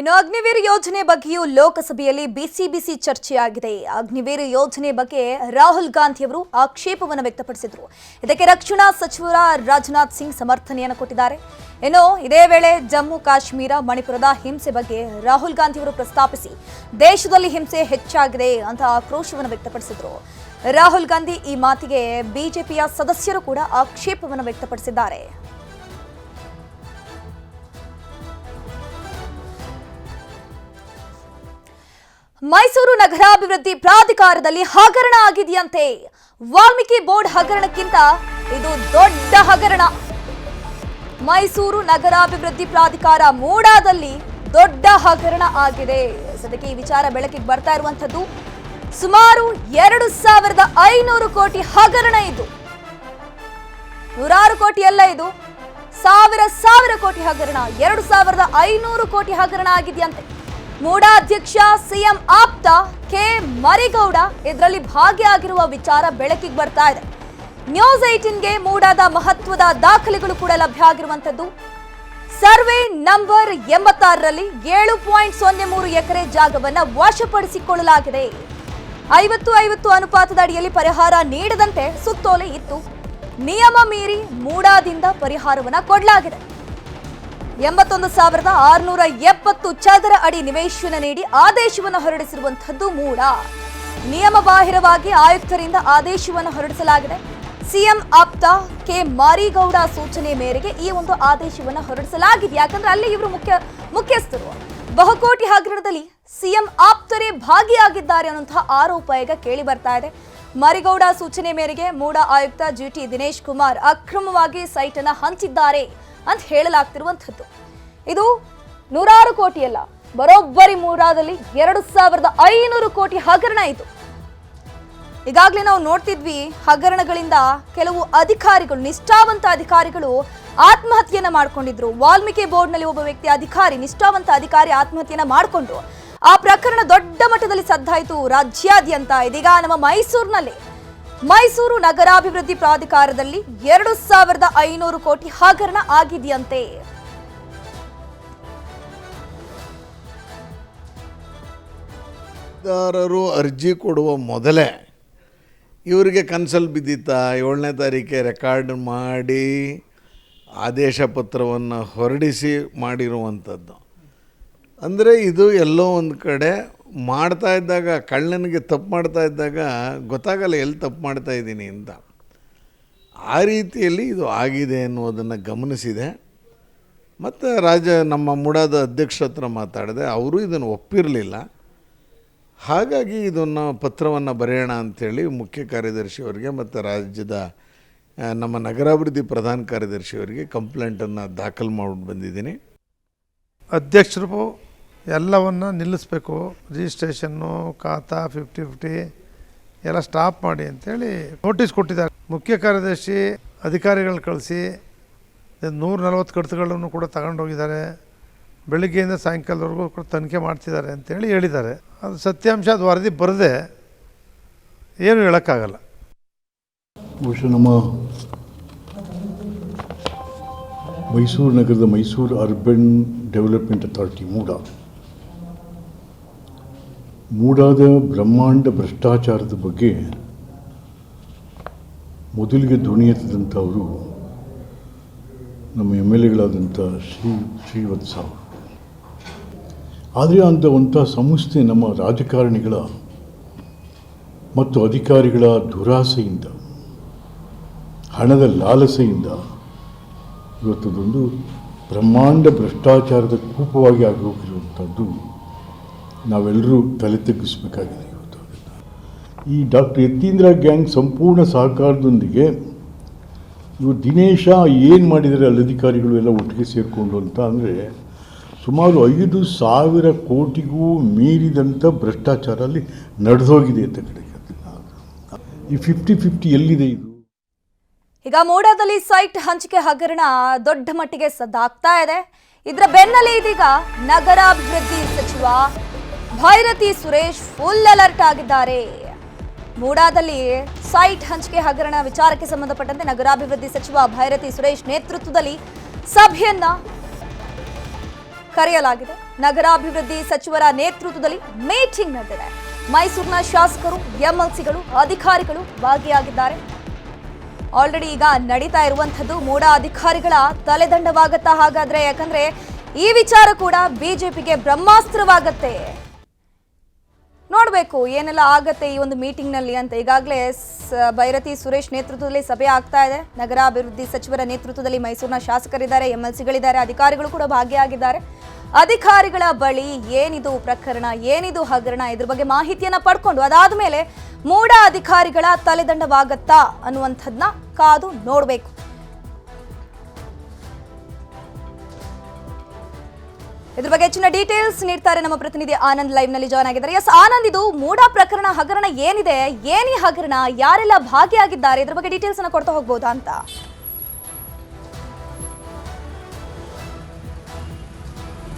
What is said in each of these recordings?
ಇನ್ನು ಅಗ್ನಿವೀರ್ ಯೋಜನೆ ಬಗ್ಗೆಯೂ ಲೋಕಸಭೆಯಲ್ಲಿ ಬಿಸಿ ಬಿಸಿ ಚರ್ಚೆಯಾಗಿದೆ. ಅಗ್ನಿವೀರ್ ಯೋಜನೆ ಬಗ್ಗೆ ರಾಹುಲ್ ಗಾಂಧಿ ಅವರು ಆಕ್ಷೇಪವನ್ನು ವ್ಯಕ್ತಪಡಿಸಿದರು. ಇದಕ್ಕೆ ರಕ್ಷಣಾ ಸಚಿವರ ರಾಜನಾಥ್ ಸಿಂಗ್ ಸಮರ್ಥನೆಯನ್ನು ಕೊಟ್ಟಿದ್ದಾರೆ. ಇನ್ನು ಇದೇ ವೇಳೆ ಜಮ್ಮು ಕಾಶ್ಮೀರ ಮಣಿಪುರದ ಹಿಂಸೆ ಬಗ್ಗೆ ರಾಹುಲ್ ಗಾಂಧಿ ಅವರು ಪ್ರಸ್ತಾಪಿಸಿ ದೇಶದಲ್ಲಿ ಹಿಂಸೆ ಹೆಚ್ಚಾಗಿದೆ ಅಂತ ಆಕ್ರೋಶವನ್ನು ವ್ಯಕ್ತಪಡಿಸಿದರು. ರಾಹುಲ್ ಗಾಂಧಿ ಈ ಮಾತಿಗೆ ಬಿಜೆಪಿಯ ಸದಸ್ಯರು ಕೂಡ ಆಕ್ಷೇಪವನ್ನು ವ್ಯಕ್ತಪಡಿಸಿದ್ದಾರೆ. ಮೈಸೂರು ನಗರಾಭಿವೃದ್ಧಿ ಪ್ರಾಧಿಕಾರದಲ್ಲಿ ಹಗರಣ ಆಗಿದೆಯಂತೆ. ವಾಲ್ಮೀಕಿ ಬೋರ್ಡ್ ಹಗರಣಕ್ಕಿಂತ ಇದು ದೊಡ್ಡ ಹಗರಣ. ಮೈಸೂರು ನಗರಾಭಿವೃದ್ಧಿ ಪ್ರಾಧಿಕಾರ ಮೂಡಾದಲ್ಲಿ ದೊಡ್ಡ ಹಗರಣ ಆಗಿದೆ. ಸದ್ಯಕ್ಕೆ ಈ ವಿಚಾರ ಬೆಳಕಿಗೆ ಬರ್ತಾ ಇರುವಂತದ್ದು ಸುಮಾರು ಎರಡು ಸಾವಿರದ ಐನೂರು ಕೋಟಿ ಹಗರಣ ಇದು. ನೂರಾರು ಕೋಟಿ ಅಲ್ಲ ಇದು. ಸಾವಿರ ಸಾವಿರ ಕೋಟಿ ಹಗರಣ. ಎರಡು ಸಾವಿರದ ಐನೂರು ಕೋಟಿ ಹಗರಣ ಆಗಿದೆಯಂತೆ. ಮೂಡಾ ಅಧ್ಯಕ್ಷ ಸಿಎಂ ಆಪ್ತ ಕೆ ಮರಿಗೌಡ ಇದರಲ್ಲಿ ಭಾಗಿಯಾಗಿರುವ ವಿಚಾರ ಬೆಳಕಿಗೆ ಬರ್ತಾ ಇದೆ. ನ್ಯೂಸ್ ಏಟೀನ್ಗೆ ಮೂಡಾದ ಮಹತ್ವದ ದಾಖಲೆಗಳು ಕೂಡ ಲಭ್ಯ ಆಗಿರುವಂತದ್ದು ಸರ್ವೆ ನಂಬರ್ ಎಂಬತ್ತಾರರಲ್ಲಿ ಏಳು ಪಾಯಿಂಟ್ ಸೊನ್ನೆ ಮೂರು ಎಕರೆ ಜಾಗವನ್ನು ವಶಪಡಿಸಿಕೊಳ್ಳಲಾಗಿದೆ. ಐವತ್ತು ಐವತ್ತು ಅನುಪಾತದ ಅಡಿಯಲ್ಲಿ ಪರಿಹಾರ ನೀಡದಂತೆ ಸುತ್ತೋಲೆ ಇತ್ತು. ನಿಯಮ ಮೀರಿ ಮೂಡಾದಿಂದ ಪರಿಹಾರವನ್ನು ಕೊಡಲಾಗಿದೆ. ಎಂಬತ್ತೊಂದು ಸಾವಿರದ ಆರುನೂರ ಎಪ್ಪತ್ತು ಚದರ ಅಡಿ ನಿವೇಶನ ನೀಡಿ ಆದೇಶವನ್ನು ಹೊರಡಿಸಿರುವಂತದ್ದು ಮೂಡ ನಿಯಮ ಬಾಹಿರವಾಗಿ ಆಯುಕ್ತರಿಂದ ಆದೇಶವನ್ನು ಹೊರಡಿಸಲಾಗಿದೆ. ಸಿಎಂ ಆಪ್ತ ಕೆ ಮಾರಿಗೌಡ ಸೂಚನೆ ಮೇರೆಗೆ ಈ ಒಂದು ಆದೇಶವನ್ನು ಹೊರಡಿಸಲಾಗಿದೆ. ಯಾಕಂದ್ರೆ ಅಲ್ಲಿ ಇವರು ಮುಖ್ಯ, ಮುಖ್ಯಸ್ಥರು. ಬಹುಕೋಟಿ ಹಗರಣದಲ್ಲಿ ಸಿಎಂ ಆಪ್ತರೇ ಭಾಗಿಯಾಗಿದ್ದಾರೆ ಅನ್ನುವಂತಹ ಆರೋಪ ಈಗ ಕೇಳಿ ಬರ್ತಾ ಇದೆ. ಮಾರಿಗೌಡ ಸೂಚನೆ ಮೇರೆಗೆ ಮೂಡ ಆಯುಕ್ತ ಜಿಟಿ ದಿನೇಶ್ ಕುಮಾರ್ ಅಕ್ರಮವಾಗಿ ಸೈಟ್ ಅನ್ನ ಹಂಚಿದ್ದಾರೆ. ಅಂತ ಹೇಳಲಾಗ್ತಿರುವಂಥದ್ದು. ಇದು ನೂರಾರು ಕೋಟಿ ಅಲ್ಲ ಬರೋಬ್ಬರಿ ಮೂರಾದಲ್ಲಿ ಎರಡು ಸಾವಿರದ ಐನೂರು ಕೋಟಿ ಹಗರಣ ಇದು. ಈಗಾಗಲೇ ನಾವು ನೋಡ್ತಿದ್ವಿ, ಹಗರಣಗಳಿಂದ ಕೆಲವು ಅಧಿಕಾರಿಗಳು, ನಿಷ್ಠಾವಂತ ಅಧಿಕಾರಿಗಳು ಆತ್ಮಹತ್ಯೆಯನ್ನ ಮಾಡ್ಕೊಂಡಿದ್ರು. ವಾಲ್ಮೀಕಿ ಬೋರ್ಡ್ನಲ್ಲಿ ಒಬ್ಬ ವ್ಯಕ್ತಿ ಅಧಿಕಾರಿ, ನಿಷ್ಠಾವಂತ ಅಧಿಕಾರಿ ಆತ್ಮಹತ್ಯೆಯನ್ನ ಮಾಡಿಕೊಂಡ್ರು ಆ ಪ್ರಕರಣ ದೊಡ್ಡ ಮಟ್ಟದಲ್ಲಿ ಸದ್ದಾಯಿತು ರಾಜ್ಯಾದ್ಯಂತ. ಇದೀಗ ನಮ್ಮ ಮೈಸೂರಿನಲ್ಲಿ ಮೈಸೂರು ನಗರಾಭಿವೃದ್ಧಿ ಪ್ರಾಧಿಕಾರದಲ್ಲಿ ಎರಡು ಸಾವಿರದ ಐನೂರು ಕೋಟಿ ಹಗರಣ ಆಗಿದೆಯಂತೆ. ಅರ್ಜಿ ಕೊಡುವ ಮೊದಲೇ ಇವರಿಗೆ ಕನ್ಸಲ್ ಬಿದ್ದಿತ್ತ. ಏಳನೇ ತಾರೀಕೆ ರೆಕಾರ್ಡ್ ಮಾಡಿ ಆದೇಶ ಪತ್ರವನ್ನು ಹೊರಡಿಸಿ ಮಾಡಿರುವಂಥದ್ದು ಅಂದರೆ ಇದು ಎಲ್ಲೋ ಒಂದು ಕಡೆ ಮಾಡ್ತಾ ಇದ್ದಾಗ, ಕಳ್ಳನಿಗೆ ತಪ್ಪು ಮಾಡ್ತಾ ಇದ್ದಾಗ, ಗೊತ್ತಾಗಲ್ಲ ಎಲ್ಲಿ ತಪ್ಪು ಮಾಡ್ತಾ ಇದ್ದೀನಿ ಅಂತ. ಆ ರೀತಿಯಲ್ಲಿ ಇದು ಆಗಿದೆ ಅನ್ನೋದನ್ನು ಗಮನಿಸಿದೆ. ಮತ್ತು ರಾಜ, ನಮ್ಮ ಮುಡಾದ ಅಧ್ಯಕ್ಷ ಹತ್ರ ಮಾತಾಡಿದೆ. ಅವರು ಇದನ್ನು ಒಪ್ಪಿರಲಿಲ್ಲ. ಹಾಗಾಗಿ ಇದನ್ನು ಪತ್ರವನ್ನು ಬರೆಯೋಣ ಅಂಥೇಳಿ ಮುಖ್ಯ ಕಾರ್ಯದರ್ಶಿಯವರಿಗೆ ಮತ್ತು ರಾಜ್ಯದ ನಮ್ಮ ನಗರಾಭಿವೃದ್ಧಿ ಪ್ರಧಾನ ಕಾರ್ಯದರ್ಶಿಯವರಿಗೆ ಕಂಪ್ಲೇಂಟನ್ನು ದಾಖಲು ಮಾಡಿ ಬಂದಿದ್ದೀನಿ. ಅಧ್ಯಕ್ಷರು ಎಲ್ಲವನ್ನು ನಿಲ್ಲಿಸ್ಬೇಕು. ರಿಜಿಸ್ಟ್ರೇಷನ್ನು ಖಾತಾ ಫಿಫ್ಟಿ ಫಿಫ್ಟಿ ಎಲ್ಲ ಸ್ಟಾಪ್ ಮಾಡಿ ಅಂತೇಳಿ ನೋಟಿಸ್ ಕೊಟ್ಟಿದ್ದಾರೆ. ಮುಖ್ಯ ಕಾರ್ಯದರ್ಶಿ ಅಧಿಕಾರಿಗಳು ಕಳಿಸಿ ನೂರ ನಲವತ್ತು ಕಡತಗಳನ್ನು ಕೂಡ ತಗೊಂಡೋಗಿದ್ದಾರೆ ಬೆಳಿಗ್ಗೆಯಿಂದ ಸಾಯಂಕಾಲದವರೆಗೂ ಕೂಡ ತನಿಖೆ ಮಾಡ್ತಿದ್ದಾರೆ ಅಂತೇಳಿ ಹೇಳಿದ್ದಾರೆ. ಅದು ಸತ್ಯಾಂಶ, ಅದು ವರದಿ ಬರದೆ ಏನು ಹೇಳೋಕ್ಕಾಗಲ್ಲ. ಬಹುಶಃ ನಮ್ಮ ಮೈಸೂರು ನಗರದ Mysuru urban development authority MUDA ಮೂಡಾದ ಬ್ರಹ್ಮಾಂಡ ಭ್ರಷ್ಟಾಚಾರದ ಬಗ್ಗೆ ಮೊದಲಿಗೆ ಧ್ವನಿ ಎತ್ತಿದಂಥವರು ನಮ್ಮ ಎಂ ಎಲ್ ಎಗಳಾದಂಥ ಶ್ರೀ ಶ್ರೀವತ್ಸ ಆದರೆ ಅಂತ ಒಂಥ ಸಂಸ್ಥೆ ನಮ್ಮ ರಾಜಕಾರಣಿಗಳ ಮತ್ತು ಅಧಿಕಾರಿಗಳ ದುರಾಸೆಯಿಂದ, ಹಣದ ಲಾಲಸೆಯಿಂದ ಇವತ್ತದೊಂದು ಬ್ರಹ್ಮಾಂಡ ಭ್ರಷ್ಟಾಚಾರದ ಕೂಪವಾಗಿ ಆಗಿ ಹೋಗಿರುವಂಥದ್ದು ನಾವೆಲ್ಲರೂ ತಲೆ ತಗ್ಗಿಸಬೇಕಾಗಿದೆ ಇವತ್ತು. ಈ ಡಾಕ್ಟರ್ ಯತೀಂದ್ರ ಗ್ಯಾಂಗ್ ಸಂಪೂರ್ಣ ಸಹಕಾರದೊಂದಿಗೆ ಇವು ದಿನೇಶ ಏನು ಮಾಡಿದರೆ ಅಲ್ಲಿ ಅಧಿಕಾರಿಗಳು ಎಲ್ಲ ಒಟ್ಟಿಗೆ ಸೇರಿಕೊಂಡು ಅಂತ ಅಂದರೆ ಸುಮಾರು ಐದು ಸಾವಿರ ಕೋಟಿಗೂ ಮೀರಿದಂಥ ಭ್ರಷ್ಟಾಚಾರ ಅಲ್ಲಿ ನಡೆದೋಗಿದೆ ಅಂತ ಕಡೆಗೆ ಈ ಫಿಫ್ಟಿ ಫಿಫ್ಟಿ ಎಲ್ಲಿದೆ ಇದು? ಈಗ ಮೂಡಾದಲ್ಲಿ ಸೈಟ್ ಹಂಚಿಕೆ ಹಗರಣ ದೊಡ್ಡ ಮಟ್ಟಿಗೆ ಸದ್ದಾಗ್ತಾ ಇದೆ. ಇದರ ಬೆನ್ನಲ್ಲೇ ಇದೀಗ ನಗರಾಭಿವೃದ್ಧಿ ಸಚಿವ ಭೈರತಿ ಸುರೇಶ್ ಫುಲ್ ಅಲರ್ಟ್ ಆಗಿದ್ದಾರೆ. ಮೂಡಾದಲ್ಲಿ ಸೈಟ್ ಹಂಚಿಕೆ ಹಗರಣ ವಿಚಾರಕ್ಕೆ ಸಂಬಂಧಪಟ್ಟಂತೆ ನಗರಾಭಿವೃದ್ಧಿ ಸಚಿವ ಭೈರತಿ ಸುರೇಶ್ ನೇತೃತ್ವದಲ್ಲಿ ಸಭೆಯನ್ನ ಕರೆಯಲಾಗಿದೆ. ನಗರಾಭಿವೃದ್ಧಿ ಸಚಿವರ ನೇತೃತ್ವದಲ್ಲಿ ಮೀಟಿಂಗ್ ನಡೆದಿದೆ. ಮೈಸೂರಿನ ಶಾಸಕರು, ಎಂಎಲ್ಸಿಗಳು, ಅಧಿಕಾರಿಗಳು ಭಾಗಿಯಾಗಿದ್ದಾರೆ. ಆಲ್ರೆಡಿ ಈಗ ನಡೀತಾ ಇರುವಂಥದ್ದು ಮೂಡ ಅಧಿಕಾರಿಗಳ ತಲೆದಂಡವಾಗತ್ತಾ ಹಾಗಾದ್ರೆ, ಯಾಕಂದ್ರೆ ಈ ವಿಚಾರ ಕೂಡ ಬಿಜೆಪಿಗೆ ಬ್ರಹ್ಮಾಸ್ತ್ರವಾಗತ್ತೆ. ನೋಡಬೇಕು, ಏನೆಲ್ಲ ಆಗತ್ತೆ ಈ ಒಂದು ಮೀಟಿಂಗ್ನಲ್ಲಿ ಅಂತ. ಈಗಾಗಲೇ ಭೈರತಿ ಸುರೇಶ್ ನೇತೃತ್ವದಲ್ಲಿ ಸಭೆ ಆಗ್ತಾ ಇದೆ. ನಗರಾಭಿವೃದ್ಧಿ ಸಚಿವರ ನೇತೃತ್ವದಲ್ಲಿ ಮೈಸೂರಿನ ಶಾಸಕರಿದ್ದಾರೆ ಎಂ ಎಲ್ ಸಿಗಳಿದ್ದಾರೆ ಅಧಿಕಾರಿಗಳು ಕೂಡ ಭಾಗಿಯಾಗಿದ್ದಾರೆ. ಅಧಿಕಾರಿಗಳ ಬಳಿ ಏನಿದು ಪ್ರಕರಣ, ಏನಿದು ಹಗರಣ, ಇದ್ರ ಬಗ್ಗೆ ಮಾಹಿತಿಯನ್ನು ಪಡ್ಕೊಂಡು ಅದಾದ ಮೇಲೆ ಮೂಡ ಅಧಿಕಾರಿಗಳ ತಲೆದಂಡವಾಗತ್ತಾ ಅನ್ನುವಂಥದ್ದನ್ನ ಕಾದು ನೋಡಬೇಕು. ಇದ್ರ ಬಗ್ಗೆ ಹೆಚ್ಚಿನ ಡೀಟೇಲ್ಸ್ ನೀಡ್ತಾರೆ ನಮ್ಮ ಪ್ರತಿನಿಧಿ ಆನಂದ್ ಲೈವ್ನಲ್ಲಿ ಜಾಯ್ನ್ ಆಗಿದ್ದಾರೆ. ಎಸ್ ಆನಂದ್, ಇದು ಮೂಡ ಪ್ರಕರಣ ಹಗರಣ ಏನಿದೆ? ಏನಿ ಹಗರಣ? ಯಾರೆಲ್ಲ ಭಾಗಿಯಾಗಿದ್ದಾರೆ? ಇದ್ರ ಬಗ್ಗೆ ಡೀಟೇಲ್ಸ್ ಅನ್ನ ಕೊಡ್ತಾ ಹೋಗ್ಬೋದಾ ಅಂತ.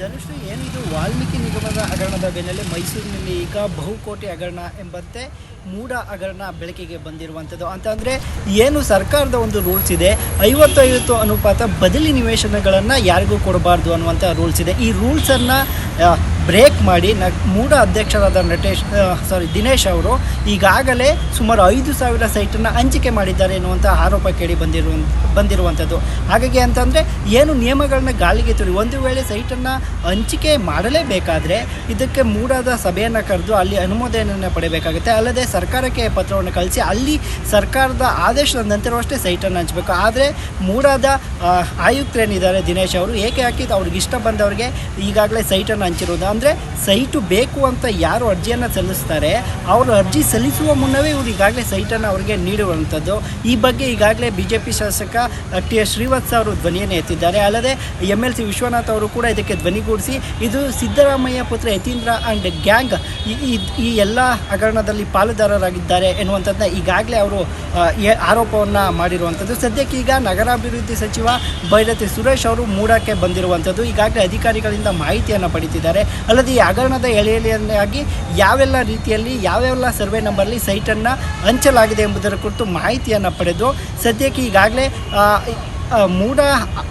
ಧನುಶ್ರೀ ಏನಿದು ವಾಲ್ಮೀಕಿ ನಿಗಮದ ಹಗರಣದ ಬೆನ್ನಲ್ಲಿ ಮೈಸೂರಿನಲ್ಲಿ ಈಗ ಬಹುಕೋಟಿ ಹಗರಣ ಎಂಬಂತೆ ಮೂಢ ಹಗರಣ ಬೆಳಕಿಗೆ ಬಂದಿರುವಂಥದ್ದು. ಅಂತಂದರೆ ಏನು ಸರ್ಕಾರದ ಒಂದು ರೂಲ್ಸ್ ಇದೆ ಐವತ್ತು ಐವತ್ತು ಅನುಪಾತ ಬದಲಿ ನಿವೇಶನಗಳನ್ನು ಯಾರಿಗೂ ಕೊಡಬಾರ್ದು ಅನ್ನುವಂಥ ರೂಲ್ಸ್ ಇದೆ. ಈ ರೂಲ್ಸನ್ನು ಬ್ರೇಕ್ ಮಾಡಿ ನ ಮೂಢ ಅಧ್ಯಕ್ಷರಾದ ನಟೇಶ್ ಸಾರಿ ದಿನೇಶ್ ಅವರು ಈಗಾಗಲೇ ಸುಮಾರು ಐದು ಸಾವಿರ ಸೈಟನ್ನು ಹಂಚಿಕೆ ಮಾಡಿದ್ದಾರೆ ಎನ್ನುವಂಥ ಆರೋಪ ಕೇಳಿ ಬಂದಿರುವ ಬಂದಿರುವಂಥದ್ದು. ಹಾಗಾಗಿ ಅಂತಂದರೆ ಏನು ನಿಯಮಗಳನ್ನ ಗಾಳಿಗೆ ತುರಿ ಒಂದು ವೇಳೆ ಸೈಟನ್ನು ಹಂಚಿಕೆ ಮಾಡಲೇಬೇಕಾದ್ರೆ ಇದಕ್ಕೆ ಮೂಡಾದ ಸಭೆಯನ್ನು ಕರೆದು ಅಲ್ಲಿ ಅನುಮೋದನೆಯನ್ನು ಪಡೆಯಬೇಕಾಗುತ್ತೆ. ಅಲ್ಲದೆ ಸರ್ಕಾರಕ್ಕೆ ಪತ್ರವನ್ನು ಕಳಿಸಿ ಅಲ್ಲಿ ಸರ್ಕಾರದ ಆದೇಶದ ನಂತರವಷ್ಟೇ ಸೈಟನ್ನು ಹಂಚಬೇಕು. ಆದರೆ ಮೂಡಾದ ಆಯುಕ್ತರೇನಿದ್ದಾರೆ ದಿನೇಶ್ ಅವರು, ಏಕೆ ಹಾಕಿದ್ದು? ಅವ್ರಿಗೆ ಇಷ್ಟ ಬಂದವರಿಗೆ ಈಗಾಗಲೇ ಸೈಟನ್ನು ಹಂಚಿರೋದು? ಅಂದರೆ ಸೈಟು ಬೇಕು ಅಂತ ಯಾರು ಅರ್ಜಿಯನ್ನು ಸಲ್ಲಿಸ್ತಾರೆ, ಅವರು ಅರ್ಜಿ ಸಲ್ಲಿಸುವ ಮುನ್ನವೇ ಇವರು ಈಗಾಗಲೇ ಸೈಟನ್ನು ಅವರಿಗೆ ನೀಡುವಂಥದ್ದು. ಈ ಬಗ್ಗೆ ಈಗಾಗಲೇ ಬಿ ಜೆ ಪಿ ಶಾಸಕ ಟಿ, ಎಸ್, ಶ್ರೀವತ್ಸ ಅವರು ಧ್ವನಿಯನ್ನು ಎತ್ತಿದ್ದಾರೆ. ಅಲ್ಲದೆ ಎಂ ಎಲ್ ಸಿ ವಿಶ್ವನಾಥ್ ಅವರು ಕೂಡ ಇದಕ್ಕೆ ಧ್ವನಿಗೂಡಿಸಿ ಇದು ಸಿದ್ದರಾಮಯ್ಯ ಪುತ್ರ ಯತೀಂದ್ರ ಆ್ಯಂಡ್ ಗ್ಯಾಂಗ್ ಈ- ಎಲ್ಲ ಹಗರಣದಲ್ಲಿ ಪಾಲುದಾರರಾಗಿದ್ದಾರೆ ಎನ್ನುವಂಥದ್ದನ್ನ ಈಗಾಗಲೇ ಅವರು ಆರೋಪವನ್ನು ಮಾಡಿರುವಂಥದ್ದು. ಸದ್ಯಕ್ಕೆ ಈಗ ನಗರಾಭಿವೃದ್ಧಿ ಸಚಿವ ಭೈರತಿ ಸುರೇಶ್ ಅವರು ಮೂಡಕ್ಕೆ ಬಂದಿರುವಂಥದ್ದು. ಈಗಾಗಲೇ ಅಧಿಕಾರಿಗಳಿಂದ ಮಾಹಿತಿಯನ್ನು ಪಡಿತಿದ್ದಾರೆ. ಅಲ್ಲದೆ ಈ ಹಗರಣದ ಎಳೆಯಲಿಯಾಗಿ ಯಾವೆಲ್ಲ ರೀತಿಯಲ್ಲಿ ಯಾವೆಲ್ಲ ಸರ್ವೆ ನಂಬರ್ಲಿ ಸೈಟನ್ನು ಹಂಚಲಾಗಿದೆ ಎಂಬುದರ ಕುರಿತು ಮಾಹಿತಿಯನ್ನು ಪಡೆದು ಸದ್ಯಕ್ಕೆ ಈಗಾಗಲೇ ಮೂಡ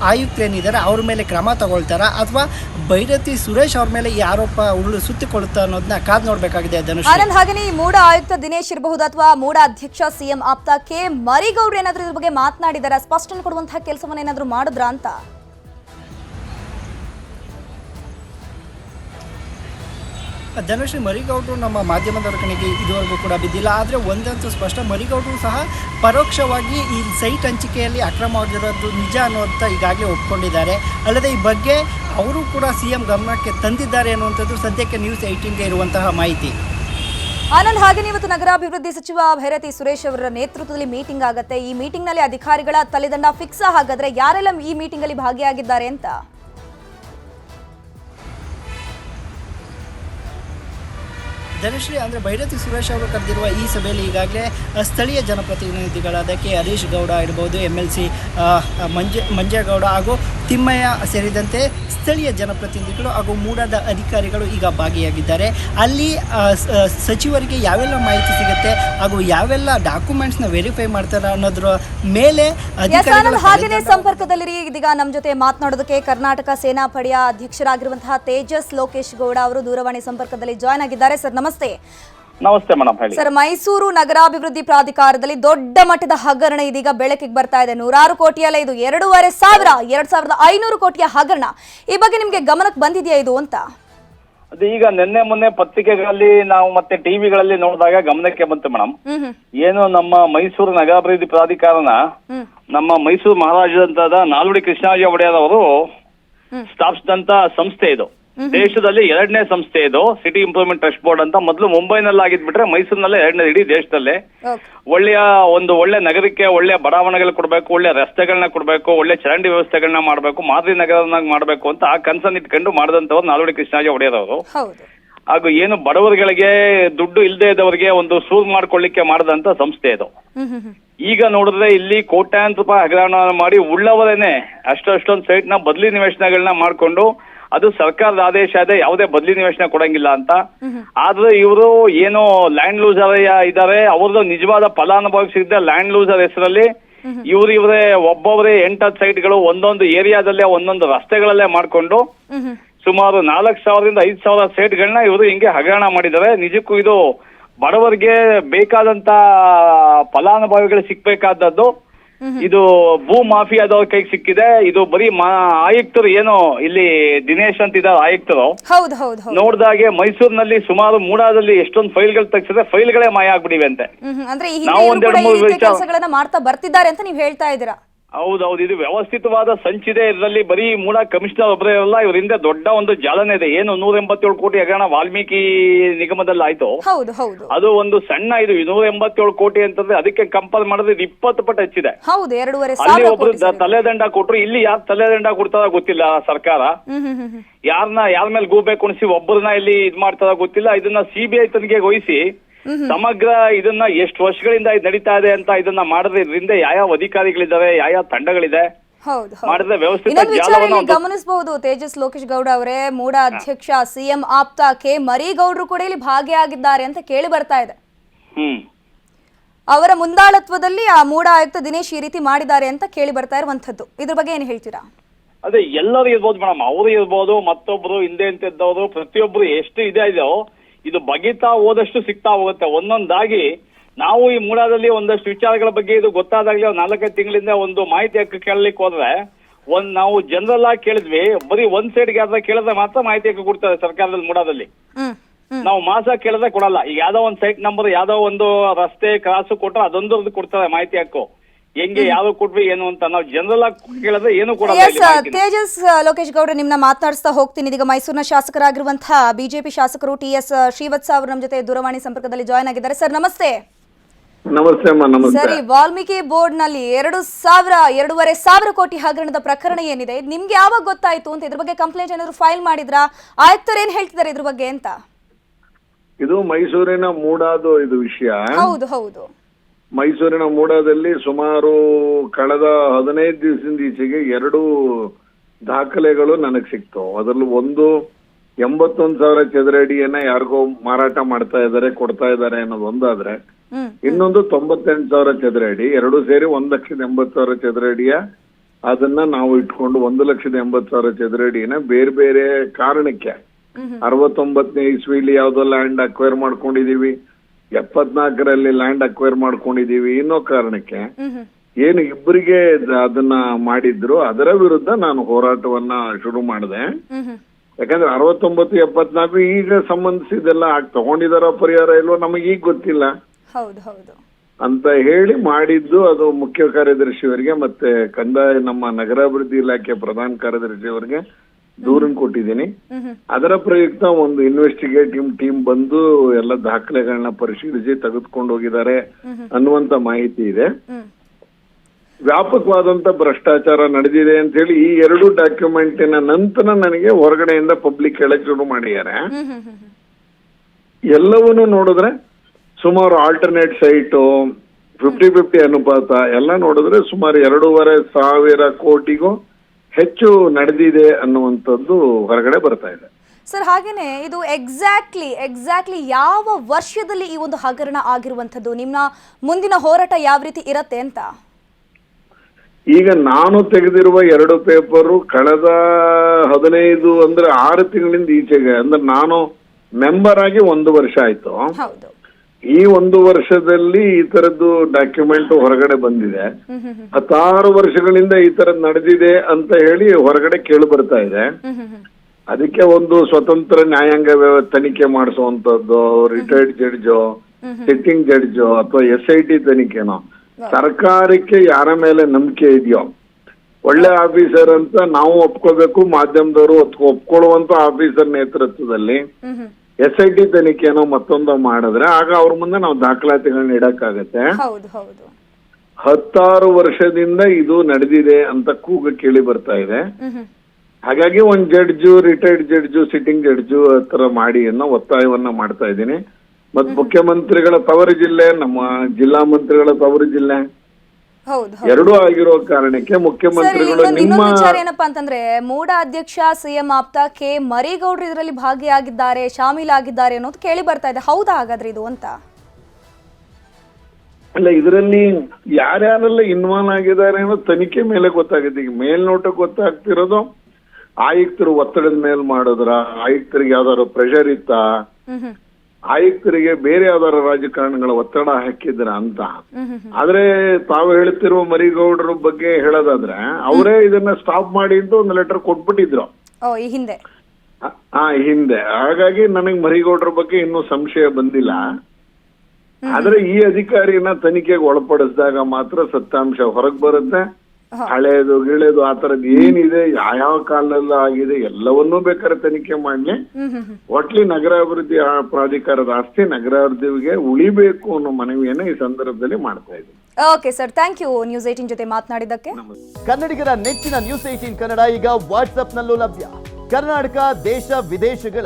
ಆಯುಕ್ತ ಏನಿದ್ದಾರೆ ಅವ್ರ ಮೇಲೆ ಕ್ರಮ ತಗೊಳ್ತಾರಾ ಅಥವಾ ಭೈರತಿ ಸುರೇಶ್ ಅವ್ರ ಮೇಲೆ ಈ ಆರೋಪ ಉರುಳು ಸುತ್ತಿಕೊಳ್ಳುತ್ತಾ ಅನ್ನೋದನ್ನ ಕಾದು ನೋಡಬೇಕಾಗಿದೆ ಧನುಷ್. ಆನಂದ್, ಹಾಗೇನೆ ಈ ಮೂಡ ಆಯುಕ್ತ ದಿನೇಶ್ ಇರಬಹುದು ಅಥವಾ ಮೂಡ ಅಧ್ಯಕ್ಷ ಸಿಎಂ ಆಪ್ತ ಕೆ ಮರಿಗೌಡ್ರು ಏನಾದ್ರೂ ಇದ್ರ ಬಗ್ಗೆ ಮಾತನಾಡಿದಾರ? ಸ್ಪಷ್ಟನೆ ಕೊಡುವಂತಹ ಕೆಲಸವನ್ನ ಏನಾದ್ರು ಮಾಡಿದ್ರಾ ಅಂತ? ಧನುಶ್ರೀ ಮರಿಗೌಡರು ನಮ್ಮ ಮಾಧ್ಯಮದವರ ಕಣಿಗೆ ಇದುವರೆಗೂ ಕೂಡ ಬಿದ್ದಿಲ್ಲ. ಆದರೆ ಒಂದಂತೂ ಸ್ಪಷ್ಟ, ಮರಿಗೌಡರು ಸಹ ಪರೋಕ್ಷವಾಗಿ ಈ ಸೈಟ್ ಹಂಚಿಕೆಯಲ್ಲಿ ಅಕ್ರಮವಾಗಿರೋದು ನಿಜ ಅನ್ನುವಂಥ ಈಗಾಗಲೇ ಒಪ್ಕೊಂಡಿದ್ದಾರೆ. ಅಲ್ಲದೆ ಈ ಬಗ್ಗೆ ಅವರು ಕೂಡ ಸಿ ಎಂ ಗಮನಕ್ಕೆ ತಂದಿದ್ದಾರೆ ಅನ್ನುವಂಥದ್ದು ಸದ್ಯಕ್ಕೆ ನ್ಯೂಸ್ ಏಯ್ಟೀನ್ಗೆ ಇರುವಂತಹ ಮಾಹಿತಿ. ಆನಂದ್ ಹಾಗೇನೆ ಇವತ್ತು ನಗರಾಭಿವೃದ್ಧಿ ಸಚಿವ ಭೈರತಿ ಸುರೇಶ್ ಅವರ ನೇತೃತ್ವದಲ್ಲಿ ಮೀಟಿಂಗ್ ಆಗುತ್ತೆ. ಈ ಮೀಟಿಂಗ್ನಲ್ಲಿ ಅಧಿಕಾರಿಗಳ ತಲೆದಂಡ ಫಿಕ್ಸ್ ಹಾಗಾದ್ರೆ ಯಾರೆಲ್ಲ ಈ ಮೀಟಿಂಗಲ್ಲಿ ಭಾಗಿಯಾಗಿದ್ದಾರೆ ಅಂತ? ಧನುಶ್ರೀ ಅಂದರೆ ಭೈರತಿ ಸುರೇಶ್ ಅವರು ಕರೆದಿರುವ ಈ ಸಭೆಯಲ್ಲಿ ಈಗಾಗಲೇ ಸ್ಥಳೀಯ ಜನಪ್ರತಿನಿಧಿಗಳಾದ ಕೆ ಹರೀಶ್ ಗೌಡ ಇರ್ಬೋದು M L C Manja Manjegowda ಹಾಗೂ ತಿಮ್ಮಯ್ಯ ಸೇರಿದಂತೆ ಸ್ಥಳೀಯ ಜನಪ್ರತಿನಿಧಿಗಳು ಹಾಗೂ ಮೂಡದ ಅಧಿಕಾರಿಗಳು ಈಗ ಭಾಗಿಯಾಗಿದ್ದಾರೆ. ಅಲ್ಲಿ ಸಚಿವರಿಗೆ ಯಾವೆಲ್ಲ ಮಾಹಿತಿ ಸಿಗುತ್ತೆ ಹಾಗೂ ಯಾವೆಲ್ಲ ಡಾಕ್ಯುಮೆಂಟ್ಸ್ನ ವೆರಿಫೈ ಮಾಡ್ತಾರೆ ಅನ್ನೋದ್ರ ಮೇಲೆ ಹಾಗೆಯೇ ಸಂಪರ್ಕದಲ್ಲಿ ಇದೀಗ ನಮ್ಮ ಜೊತೆ ಮಾತನಾಡೋದಕ್ಕೆ ಕರ್ನಾಟಕ ಸೇನಾಪಡೆಯ ಅಧ್ಯಕ್ಷರಾಗಿರುವಂತಹ ತೇಜಸ್ ಲೋಕೇಶ್ ಗೌಡ ಅವರು ದೂರವಾಣಿ ಸಂಪರ್ಕದಲ್ಲಿ ಜಾಯ್ನ್ ಆಗಿದ್ದಾರೆ. ಸರ್ ನಮಸ್ತೆ. ನಮಸ್ತೆ ಮೇಡಮ್ ಹೇಳಿ. ಸರ್ ಮೈಸೂರು ನಗರಾಭಿವೃದ್ಧಿ ಪ್ರಾಧಿಕಾರದಲ್ಲಿ ದೊಡ್ಡ ಮಟ್ಟದ ಹಗರಣ ಇದೀಗ ಬೆಳಕಿಗೆ ಬರ್ತಾ ಇದೆ. ನೂರಾರು ಕೋಟಿಯಲ್ಲ ಇದು ಎರಡೂವರೆ ಸಾವಿರ ಎರಡ್ ಸಾವಿರದ ಐನೂರು ಕೋಟಿಯ ಹಗರಣ. ಈ ಬಗ್ಗೆ ನಿಮ್ಗೆ ಗಮನಕ್ಕೆ ಬಂದಿದೆಯಾ ಇದು ಅಂತ? ಅದು ಈಗ ನಿನ್ನೆ ಮೊನ್ನೆ ಪತ್ರಿಕೆಗಳಲ್ಲಿ ನಾವು ಮತ್ತೆ ಟಿವಿಗಳಲ್ಲಿ ನೋಡಿದಾಗ ಗಮನಕ್ಕೆ ಬಂತು ಮೇಡಮ್. ಏನು ನಮ್ಮ ಮೈಸೂರು ನಗರಾಭಿವೃದ್ಧಿ ಪ್ರಾಧಿಕಾರನ ನಮ್ಮ ಮೈಸೂರು ಮಹಾರಾಜದಂತಾದ ನಾಲ್ವಡಿ ಕೃಷ್ಣರಾಜ ಒಡೆಯರ್ ಅವರು. ಸ್ಥಾಪಿಸಿದಂತ ಸಂಸ್ಥೆ ಇದು. ದೇಶದಲ್ಲಿ ಎರಡನೇ ಸಂಸ್ಥೆ ಇದು ಸಿಟಿ ಇಂಪ್ರೂವ್ಮೆಂಟ್ ಟ್ರಸ್ಟ್ ಬೋರ್ಡ್ ಅಂತ. ಮೊದಲು ಮುಂಬೈನಲ್ಲಿ ಆಗಿದ್ಬಿಟ್ರೆ ಮೈಸೂರಿನಲ್ಲೇ ಎರಡನೇ ಇಡೀ ದೇಶದಲ್ಲೇ. ಒಳ್ಳೆಯ ಒಂದು ಒಳ್ಳೆ ನಗರಕ್ಕೆ ಒಳ್ಳೆ ಬಡಾವಣೆಗಳು ಕೊಡಬೇಕು ಒಳ್ಳೆ ರಸ್ತೆಗಳನ್ನ ಕೊಡಬೇಕು ಒಳ್ಳೆ ಚರಂಡಿ ವ್ಯವಸ್ಥೆಗಳನ್ನ ಮಾಡಬೇಕು ಮಾದರಿ ನಗರನಾಗಿ ಮಾಡಬೇಕು ಅಂತ ಆ ಕನ್ಸನ್ ಇಟ್ಕೊಂಡು ಮಾಡಿದಂಥವ್ರು ನಾಲ್ವಡಿ ಕೃಷ್ಣಾಜ ಒಡೆಯದವರು ಹಾಗೂ ಏನು ಬಡವರುಗಳಿಗೆ ದುಡ್ಡು ಇಲ್ಲದೆ ಇದ್ದವರಿಗೆ ಒಂದು ಸೂಲ್ ಮಾಡ್ಕೊಳ್ಳಿಕ್ಕೆ ಮಾಡಿದಂತ ಸಂಸ್ಥೆ ಇದು. ಈಗ ನೋಡಿದ್ರೆ ಇಲ್ಲಿ ಕೋಟ್ಯಾಂತರ ರೂಪಾಯಿ ಹಗರಣ ಮಾಡಿ ಉಳ್ಳವರೇನೆ ಅಷ್ಟೊಂದು ಸೈಟ್ನ ಬದಲಿ ನಿವೇಶನಗಳನ್ನ ಮಾಡ್ಕೊಂಡು ಅದು ಸರ್ಕಾರದ ಆದೇಶ ಇದೆ ಯಾವುದೇ ಬದಲಿ ನಿವೇಶನ ಕೊಡಂಗಿಲ್ಲ ಅಂತ. ಆದ್ರೆ ಇವರು ಏನು ಲ್ಯಾಂಡ್ ಲೂಸರ್ ಇದಾರೆ ಅವ್ರದ್ದು ನಿಜವಾದ ಫಲಾನುಭವಿ ಸಿಗದೆ ಲ್ಯಾಂಡ್ ಲೂಸರ್ ಹೆಸರಲ್ಲಿ ಇವ್ರು ಇವರೇ ಒಬ್ಬೊಬ್ಬರೇ ಎಂಟತ್ತು ಸೈಟ್ಗಳು ಒಂದೊಂದು ಏರಿಯಾದಲ್ಲೇ ಒಂದೊಂದು ರಸ್ತೆಗಳಲ್ಲೇ ಮಾಡ್ಕೊಂಡು ಸುಮಾರು ನಾಲ್ಕು ಸಾವಿರದಿಂದ ಐದು ಸಾವಿರ ಸೈಟ್ಗಳನ್ನ ಇವರು ಹಿಂಗೆ ಹಗರಣ ಮಾಡಿದ್ದಾರೆ. ನಿಜಕ್ಕೂ ಇದು ಬಡವರಿಗೆ ಬೇಕಾದಂತ ಫಲಾನುಭವಿಗಳು ಸಿಕ್ಬೇಕಾದದ್ದು ಇದು ಭೂ ಮಾಫಿಯಾದವ್ರ ಕೈಗೆ ಸಿಕ್ಕಿದೆ. ಇದು ಬರೀ ಆಯುಕ್ತರು ಏನು ಇಲ್ಲಿ ದಿನೇಶ್ ಅಂತ ಇದ್ದಾರೆ ಆಯುಕ್ತರು. ಹೌದು ಹೌದು ಹೌದು. ನೋಡ್ದಾಗೆ ಮೈಸೂರಿನಲ್ಲಿ ಸುಮಾರು ಮೂಡಾದಲ್ಲಿ ಎಷ್ಟೊಂದು ಫೈಲ್ಗಳು ಫೈಲ್ ಫೈಲ್ಗಳೇ ಮಾಯ ಆಗ್ಬಿಡಿವೆ ಅಂತೆ. ನಾವು ಒಂದೆರಡು ಮೂರು ವಿಚಾರ- ಮಾಡ್ತಾ ಬರ್ತಿದ್ದಾರೆ ಅಂತ ನೀವು ಹೇಳ್ತಾ ಇದ್ದೀರಾ? ಹೌದೌದು ಇದು ವ್ಯವಸ್ಥಿತವಾದ ಸಂಚಿದೆ. ಇದರಲ್ಲಿ ಬರೀ ಮೂಲ ಕಮಿಷನರ್ ಒಬ್ಬರೇ ಇರಲ್ಲ ಇವರ ಹಿಂದೆ ದೊಡ್ಡ ಒಂದು ಜಾಲನೆ ಇದೆ. ಏನು ನೂರ ಎಂಬತ್ತೇಳು ಕೋಟಿ ಹಗರಣ ವಾಲ್ಮೀಕಿ ನಿಗಮದಲ್ಲಿ ಆಯ್ತು ಹೌದು ಹೌದು. ಅದು ಒಂದು ಸಣ್ಣ ಇದು ನೂರ ಎಂಬತ್ತೇಳು ಕೋಟಿ ಅಂತಂದ್ರೆ ಅದಕ್ಕೆ ಕಂಪೇರ್ ಮಾಡಿದ್ರೆ ಇದು ಇಪ್ಪತ್ತು ಪಟ್ಟು ಹೆಚ್ಚಿದೆ. ಹೌದು ಎರಡೂವರೆ ಅಲ್ಲಿ ಒಬ್ರು ದ- ತಲೆದಂಡ ಕೊಟ್ರು ಇಲ್ಲಿ ಯಾರು ತಲೆದಂಡ ಕೊಡ್ತಾರ ಗೊತ್ತಿಲ್ಲ ಸರ್ಕಾರ. ಯಾರನ್ನ ಯಾರ ಮೇಲೆ ಗೂಬೆ ಕುಣಿಸಿ ಒಬ್ಬರನ್ನ ಇಲ್ಲಿ ಇದ್ ಮಾಡ್ತಾರ ಗೊತ್ತಿಲ್ಲ. ಇದನ್ನ ಸಿಬಿಐ ತನಿಖೆಗೆ ವಹಿಸಿ ಸಮಗ್ರ ಇದನ್ನ ಎಷ್ಟು ವರ್ಷಗಳಿಂದ ಇದು ನಡೀತಾ ಇದೆ ಅಂತ ಇದನ್ನ ಮಾಡದ್ರಿಂದ ಯಾವ ಯಾವ್ಯಾವ ಯಾವ ತಂಡಗಳಿದೆ ಗಮನಿಸಬಹುದು ತೇಜಸ್ ಲೋಕೇಶ್ ಗೌಡ ಅವರೇ ಮೂಡ ಅಧ್ಯಕ್ಷ ಸಿಎಂ ಆಪ್ತ ಕೆ ಮರಿಗೌಡರು ಕೂಡ ಇಲ್ಲಿ ಭಾಗಿಯಾಗಿದ್ದಾರೆ ಅಂತ ಕೇಳಿ ಬರ್ತಾ ಇದೆ. ಅವರ ಮುಂದಾಳತ್ವದಲ್ಲಿ ಆ ಮೂಡ ಆಯುಕ್ತ ದಿನೇಶ್ ಈ ರೀತಿ ಮಾಡಿದ್ದಾರೆ ಅಂತ ಕೇಳಿ ಬರ್ತಾ ಇರುವಂತದ್ದು ಇದ್ರ ಬಗ್ಗೆ ಏನ್ ಹೇಳ್ತೀರಾ? ಅದೇ ಎಲ್ಲರೂ ಇರ್ಬೋದು ಮೇಡಮ್ ಅವರು ಇರ್ಬೋದು ಮತ್ತೊಬ್ರು ಹಿಂದೆ ಅಂತ ಇದ್ದವರು ಪ್ರತಿಯೊಬ್ರು ಎಷ್ಟು ಇದೆ ಇದೋ ಇದು ಬಗಿತಾ ಹೋದಷ್ಟು ಸಿಗ್ತಾ ಹೋಗುತ್ತೆ. ಒಂದೊಂದಾಗಿ ನಾವು ಈ ಮೂಡಾದಲ್ಲಿ ಒಂದಷ್ಟು ವಿಚಾರಗಳ ಬಗ್ಗೆ ಇದು ಗೊತ್ತಾದಾಗ್ಲೇ ಒಂದು ನಾಲ್ಕೈದು ತಿಂಗಳಿಂದ ಒಂದು ಮಾಹಿತಿ ಹಕ್ಕು ಕೇಳಲಿಕ್ಕೆ ಹೋದ್ರೆ ಒಂದ್ ನಾವು ಜನರಲ್ ಆಗಿ ಕೇಳಿದ್ವಿ ಬರೀ ಒಂದ್ ಸೈಡ್ಗೆ ಯಾವ್ದಾರ ಕೇಳಿದ್ರೆ ಮಾತ್ರ ಮಾಹಿತಿ ಹಕ್ಕು ಕೊಡ್ತಾರೆ ಸರ್ಕಾರದಲ್ಲಿ ಮೂಡಾದಲ್ಲಿ. ನಾವು ಮಾಸ ಕೇಳಿದ್ರೆ ಕೊಡಲ್ಲ. ಈಗ ಯಾವ್ದೋ ಒಂದ್ ಸೈಟ್ ನಂಬರ್ ಯಾವ್ದೋ ಒಂದು ರಸ್ತೆ ಕ್ರಾಸ್ ಕೊಟ್ರೆ ಅದೊಂದು ಕೊಡ್ತಾರೆ ಮಾಹಿತಿ ಹಕ್ಕು. ಹೆಂಗೆ ಯಾವ ಕೊಟ್ವಿ ಏನು ಅಂತ ನಾವು ಜನರಲ್ ಆಗಿ ಕೇಳಿದ್ರೆ ಏನು ಕೂಡ ಎಸ್ ತೇಜಸ್ ಲೋಕೇಶ್ ಗೌಡ ನಿಮ್ನ ಮಾತನಾಡಿಸ್ತಾ ಹೋಗ್ತೀನಿ. ಇದೀಗ ಮೈಸೂರಿನ ಶಾಸಕರಾಗಿರುವಂತಹ ಬಿಜೆಪಿ ಶಾಸಕರು ಟಿ ಎಸ್ ಶ್ರೀವತ್ಸ ಅವರು ನಮ್ಮ ಜೊತೆ ದೂರವಾಣಿ ಸಂಪರ್ಕದಲ್ಲಿ ಜಾಯ್ನ್ ಆಗಿದ್ದಾರೆ. ಸರ್ ನಮಸ್ತೆ. ನಮಸ್ತೆ ಅಮ್ಮ ನಮಸ್ತೆ. ಸರಿ ವಾಲ್ಮೀಕಿ ಬೋರ್ಡ್ನಲ್ಲಿ ಎರಡು ಸಾವಿರ ಎರಡೂವರೆ ಸಾವಿರ ಕೋಟಿ ಹಗರಣದ ಪ್ರಕರಣ ಏನಿದೆ? ನಿಮ್ಗೆ ಯಾವಾಗ ಗೊತ್ತಾಯ್ತು ಅಂತ? ಇದ್ರ ಬಗ್ಗೆ ಕಂಪ್ಲೇಂಟ್ ಏನಾದ್ರು ಫೈಲ್ ಮಾಡಿದ್ರಾ? ಆಯುಕ್ತರು ಏನ್ ಹೇಳ್ತಿದ್ದಾರೆ ಇದ್ರ ಬಗ್ಗೆ ಅಂತ? ಇದು ಮೈಸೂರಿನ ಮೂಡಾದು ಇದು ವಿಷಯ. ಹೌದು ಹೌದು. ಮೈಸೂರಿನ ಮೂಡಾದಲ್ಲಿ ಸುಮಾರು ಕಳೆದ ಹದಿನೈದು ದಿವಸದಿಂದ ಈಚೆಗೆ ಎರಡು ದಾಖಲೆಗಳು ನನಗೆ ಸಿಕ್ತು ಅದರಲ್ಲಿ ಒಂದು ಎಂಬತ್ತೊಂದು ಸಾವಿರ ಚದರ ಅಡಿಯನ್ನ ಯಾರಿಗೋ ಮಾರಾಟ ಮಾಡ್ತಾ ಇದ್ದಾರೆ ಕೊಡ್ತಾ ಇದ್ದಾರೆ ಅನ್ನೋದು ಒಂದಾದ್ರೆ ಇನ್ನೊಂದು ತೊಂಬತ್ತೆಂಟು ಸಾವಿರ ಚದರ ಅಡಿ ಎರಡು ಸೇರಿ ಒಂದ್ ಲಕ್ಷದ ಎಂಬತ್ತು ಸಾವಿರ ಚದರ ಅಡಿಯ ಅದನ್ನ ನಾವು ಇಟ್ಕೊಂಡು ಒಂದು ಲಕ್ಷದ ಎಂಬತ್ತು ಸಾವಿರ ಚದರ ಅಡಿನ ಬೇರೆ ಬೇರೆ ಕಾರಣಕ್ಕೆ ಅರವತ್ತೊಂಬತ್ತನೇ ಇಸ್ವಿಲಿ ಯಾವ್ದೋ ಲ್ಯಾಂಡ್ ಅಕ್ವೈರ್ ಮಾಡ್ಕೊಂಡಿದೀವಿ ಎಪ್ಪತ್ನಾಲ್ಕರಲ್ಲಿ ಲ್ಯಾಂಡ್ ಅಕ್ವೈರ್ ಮಾಡ್ಕೊಂಡಿದೀವಿ ಇನ್ನೋ ಕಾರಣಕ್ಕೆ ಏನು ಇಬ್ಬರಿಗೆ ಅದನ್ನ ಮಾಡಿದ್ರು ಅದರ ವಿರುದ್ಧ ನಾನು ಹೋರಾಟವನ್ನ ಶುರು ಮಾಡಿದೆ. ಯಾಕಂದ್ರೆ ಅರವತ್ತೊಂಬತ್ತು ಎಪ್ಪತ್ನಾಲ್ಕು ಈಗ ಸಂಬಂಧಿಸಿದೆಲ್ಲ ಆಗ್ ತಗೊಂಡಿದಾರೋ ಪರಿಹಾರ ಇಲ್ವೋ ನಮಗೆ ಈಗ ಗೊತ್ತಿಲ್ಲ. ಹೌದು ಹೌದು. ಅಂತ ಹೇಳಿ ಮಾಡಿದ್ದು ಅದು ಮುಖ್ಯ ಕಾರ್ಯದರ್ಶಿಯವರಿಗೆ ಮತ್ತೆ ಕಂದಾಯ ನಮ್ಮ ನಗರಾಭಿವೃದ್ಧಿ ಇಲಾಖೆ ಪ್ರಧಾನ ಕಾರ್ಯದರ್ಶಿಯವರಿಗೆ ದೂರನ್ ಕೊಟ್ಟಿದ್ದೀನಿ. ಅದರ ಪ್ರಯುಕ್ತ ಒಂದು ಇನ್ವೆಸ್ಟಿಗೇಟಿವ್ ಟೀಮ್ ಬಂದು ಎಲ್ಲ ದಾಖಲೆಗಳನ್ನ ಪರಿಶೀಲಿಸಿ ತೆಗೆದುಕೊಂಡು ಹೋಗಿದ್ದಾರೆ ಅನ್ನುವಂತ ಮಾಹಿತಿ ಇದೆ. ವ್ಯಾಪಕವಾದಂತ ಭ್ರಷ್ಟಾಚಾರ ನಡೆದಿದೆ ಅಂತ ಹೇಳಿ ಈ ಎರಡು ಡಾಕ್ಯುಮೆಂಟಿನ ನಂತರ ನನಗೆ ಹೊರಗಡೆಯಿಂದ ಪಬ್ಲಿಕ್ ಹೇಳಕ್ ಶುರು ಮಾಡಿದ್ದಾರೆ. ಎಲ್ಲವನ್ನೂ ನೋಡಿದ್ರೆ ಸುಮಾರು ಆಲ್ಟರ್ನೇಟ್ ಸೈಟು ಫಿಫ್ಟಿ ಫಿಫ್ಟಿ ಅನುಪಾತ ಎಲ್ಲ ನೋಡಿದ್ರೆ ಸುಮಾರು ಎರಡೂವರೆ ಸಾವಿರ ಕೋಟಿಗೂ ಹೆಚ್ಚು ನಡೆದಿದೆ ಅನ್ನುವಂಥದ್ದು ಹೊರಗಡೆ ಬರ್ತಾ ಇದೆ. ಸರ್ ಹಾಗೇನೆ ಇದು ಎಕ್ಸಾಕ್ಟ್ಲಿ ಎಕ್ಸಾಕ್ಟ್ಲಿ ಯಾವ ವರ್ಷದಲ್ಲಿ ಈ ಒಂದು ಹಗರಣ ಆಗಿರುವಂಥದ್ದು? ನಿಮ್ಮ ಮುಂದಿನ ಹೋರಾಟ ಯಾವ ರೀತಿ ಇರತ್ತೆ ಅಂತ? ಈಗ ನಾನು ತೆಗೆದಿರುವ ಎರಡು ಪೇಪರು ಕಳೆದ ಹದಿನೈದು ಅಂದ್ರೆ ಆರು ತಿಂಗಳಿಂದ ಈಚೆಗೆ ಅಂದ್ರೆ ನಾನು ಮೆಂಬರ್ ಆಗಿ ಒಂದು ವರ್ಷ ಆಯ್ತು. ಹೌದು. ಈ ಒಂದು ವರ್ಷದಲ್ಲಿ ಈ ತರದ್ದು ಡಾಕ್ಯುಮೆಂಟ್ ಹೊರಗಡೆ ಬಂದಿದೆ. ಹತ್ತಾರು ವರ್ಷಗಳಿಂದ ಈ ತರದ್ ನಡೆದಿದೆ ಅಂತ ಹೇಳಿ ಹೊರಗಡೆ ಕೇಳಿ ಬರ್ತಾ ಇದೆ. ಅದಕ್ಕೆ ಒಂದು ಸ್ವತಂತ್ರ ನ್ಯಾಯಾಂಗ ತನಿಖೆ ಮಾಡಿಸುವಂತದ್ದು ರಿಟೈರ್ಡ್ ಜಡ್ಜೋ ಸಿಟ್ಟಿಂಗ್ ಜಡ್ಜು ಅಥವಾ ಎಸ್ ಐ ಟಿ ತನಿಖೆನೋ. ಸರ್ಕಾರಕ್ಕೆ ಯಾರ ಮೇಲೆ ನಂಬಿಕೆ ಇದೆಯೋ ಒಳ್ಳೆ ಆಫೀಸರ್ ಅಂತ ನಾವು ಒಪ್ಕೋಬೇಕು ಮಾಧ್ಯಮದವರು ಒಪ್ಕೊ- ಒಪ್ಕೊಳ್ಳುವಂತ ಆಫೀಸರ್ ನೇತೃತ್ವದಲ್ಲಿ. ಎಸ್ ಐ ಟಿ ತನಿಖೆನೋ ಮತ್ತೊಂದು ಮಾಡಿದ್ರೆ ಆಗ ಅವ್ರ ಮುಂದೆ ನಾವು ದಾಖಲಾತಿಗಳನ್ನ ಇಡಕ್ಕಾಗತ್ತೆ. ಹೌದು ಹೌದು. ಹತ್ತಾರು ವರ್ಷದಿಂದ ಇದು ನಡೆದಿದೆ ಅಂತ ಕೂಗ ಕೇಳಿ ಬರ್ತಾ ಇದೆ. ಹಾಗಾಗಿ ಒಂದ್ judge retired judge sitting judge ಹತ್ರ ಮಾಡಿ ಅನ್ನೋ ಒತ್ತಾಯವನ್ನ ಮಾಡ್ತಾ ಇದ್ದೀನಿ. ಮತ್ ಮುಖ್ಯಮಂತ್ರಿಗಳ ತವರು ಜಿಲ್ಲೆ ನಮ್ಮ ಜಿಲ್ಲಾ ಮಂತ್ರಿಗಳ ತವರು ಜಿಲ್ಲೆ. ಎರಡೂ ಆಗಿರೋ ಕಾರಣಕ್ಕೆ ಮುಖ್ಯಮಂತ್ರಿಗಳು ನಿಮ್ಮ ವಿಚಾರ ಏನಪ್ಪಾ ಅಂತಂದ್ರೆ ಮೂಡ ಅಧ್ಯಕ್ಷ ಸಿಎಂ ಆಪ್ತ ಕೆ ಮರಿಗೌಡ್ರು ಇದರಲ್ಲಿ ಭಾಗಿಯಾಗಿದ್ದಾರೆ ಶಾಮೀಲಾಗಿದ್ದಾರೆ ಅನ್ನೋದು ಕೇಳಿ ಬರ್ತಾ ಇದೆ. ಹೌದಾ ಹಾಗಾದ್ರೆ ಇದು ಅಂತ? ಅಲ್ಲ ಇದರಲ್ಲಿ ಯಾರ್ಯಾರೆಲ್ಲ ಇನ್ವಾಲ್ವ್ ಆಗಿದ್ದಾರೆ ಅನ್ನೋ ತನಿಖೆ ಮೇಲೆ ಗೊತ್ತಾಗುತ್ತೆ. ಈಗ ಮೇಲ್ನೋಟ ಗೊತ್ತಾಗ್ತಿರೋದು ಆಯುಕ್ತರು ಒತ್ತಡದ ಮೇಲೆ ಮಾಡಿದ್ರ ಆಯುಕ್ತರಿಗೆ ಯಾವ್ದಾದ್ರು ಪ್ರೆಷರ್ ಇತ್ತಾ? ಆಯುಕ್ತರಿಗೆ ಬೇರೆ ಯಾವ್ದಾದ್ರು ರಾಜಕಾರಣಗಳ ಒತ್ತಡ ಹಾಕಿದ್ರ ಅಂತ. ಆದ್ರೆ ತಾವು ಹೇಳ್ತಿರುವ ಮರಿಗೌಡರ ಬಗ್ಗೆ ಹೇಳೋದಾದ್ರೆ ಅವರೇ ಇದನ್ನ ಸ್ಟಾಪ್ ಮಾಡಿ ಅಂತ ಒಂದು ಲೆಟರ್ ಕೊಟ್ಬಿಟ್ಟಿದ್ರು. ಹಿಂದೆ. ಆ- ಆ ಹಿಂದೆ. ಹಾಗಾಗಿ ನನಗೆ ಮರಿಗೌಡರ ಬಗ್ಗೆ ಇನ್ನೂ ಸಂಶಯ ಬಂದಿಲ್ಲ. ಆದ್ರೆ ಈ ಅಧಿಕಾರಿನ ತನಿಖೆಗೆ ಒಳಪಡಿಸಿದಾಗ ಮಾತ್ರ ಸತ್ಯಾಂಶ ಹೊರಗ್ ಬರುತ್ತೆ. ಹಳೇದು ಗಿಳೇದು ಆ ತರದ್ ಏನಿದೆ ಯಾವ ಕಾಲದಲ್ಲ ಆಗಿದೆ ಎಲ್ಲವನ್ನೂ ಬೇಕಾದ್ರೆ ತನಿಖೆ ಮಾಡ್ಲಿ ಒಟ್ಲಿ ನಗರಾಭಿವೃದ್ಧಿ ಆ ಪ್ರಾಧಿಕಾರದ ಆಸ್ತಿ ನಗರಾಭಿವೃದ್ಧಿಗೆ ಉಳಿಬೇಕು ಅನ್ನೋ ಮನವಿಯನ್ನ ಈ ಸಂದರ್ಭದಲ್ಲಿ ಮಾಡ್ತಾ ಇದ್ದೀನಿ. Okay sir thank you news eighteen ಜೊತೆ ಮಾತನಾಡಿದ್ದಕ್ಕೆ. ಕನ್ನಡಿಗರ ನೆಚ್ಚಿನ ನ್ಯೂಸ್ ಏಟೀನ್ ಕನ್ನಡ ಈಗ ವಾಟ್ಸ್ಆಪ್ನಲ್ಲೂ ಲಭ್ಯ. ಕರ್ನಾಟಕ ದೇಶ ವಿದೇಶಗಳ